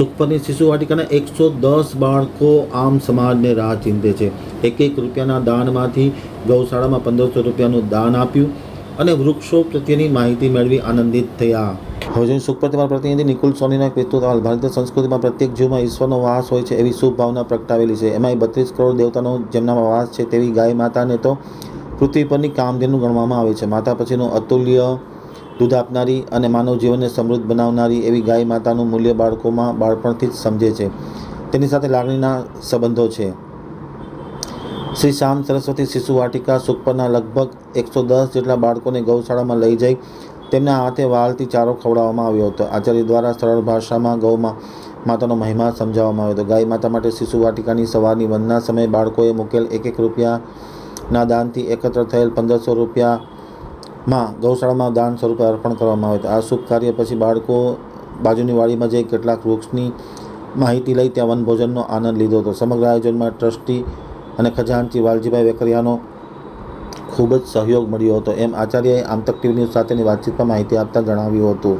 સુખપરની શિશુવાટિકાના એકસો દસ બાળકો આમ સમાજને રાહ ચીંધે છે. એક એક રૂપિયાના દાનમાંથી ગૌશાળામાં પંદરસો રૂપિયાનું દાન આપ્યું અને વૃક્ષો પ્રત્યેની માહિતી મેળવી આનંદિત થયા. હોજન જોઈએ સુખપર તમારા પ્રતિનિધિ નિકુલ સોનીના એક વિસ્તૃત ભારતીય સંસ્કૃતિમાં પ્રત્યેક જીવમાં ઈશ્વરનો વાસ હોય છે એવી શુભ ભાવના પ્રગટાવેલી છે. એમાંય બત્રીસ કરોડ દેવતાનો જેમનામાં વાસ છે તેવી ગાય માતાને તો પૃથ્વી પરની કામધેનુ ગણવામાં આવે છે. માતા પછીનું અતુલ્ય દૂધ આપનારી અને માનવ જીવનને સમૃદ્ધ બનાવનારી એવી ગાય માતાનું મૂલ્ય બાળકોમાં બાળપણથી જ સમજે છે. તેની સાથે લાગણીના સંબંધો છે. શ્રી શ્યામ સરસ્વતી શિશુ વાટિકા સુખપરના લગભગ એકસો દસ જેટલા બાળકોને ગૌશાળામાં લઈ જઈ તેમના હાથે વાલથી ચારો ખવડાવવામાં આવ્યો હતો. આચાર્ય દ્વારા સરળ ભાષામાં ગૌમાં માતાનો મહિમા સમજાવવામાં આવ્યો હતો. ગાય માતા માટે શિશુ વાટિકાની સવારની વંદના સમયે બાળકોએ મૂકેલ એક એક રૂપિયાના દાનથી એકત્ર થયેલ પંદરસો રૂપિયામાં ગૌશાળામાં દાન સ્વરૂપે અર્પણ કરવામાં આવ્યું હતું આ શુભ કાર્ય પછી બાળકો બાજુની વાડીમાં જઈ કેટલાક વૃક્ષની માહિતી લઈ ત્યાં વનભોજનનો આનંદ લીધો હતો. સમગ્ર આયોજનમાં ટ્રસ્ટી અને ખજાનચી વાલજીભાઈ વેકરિયાનો ખૂબ જ સહયોગ મળ્યો હતો. એમ આચાર્યએ આમતક ટીવી ન્યૂઝ સાથેની વાતચીતમાં માહિતી આપતા જણાવ્યું હતું.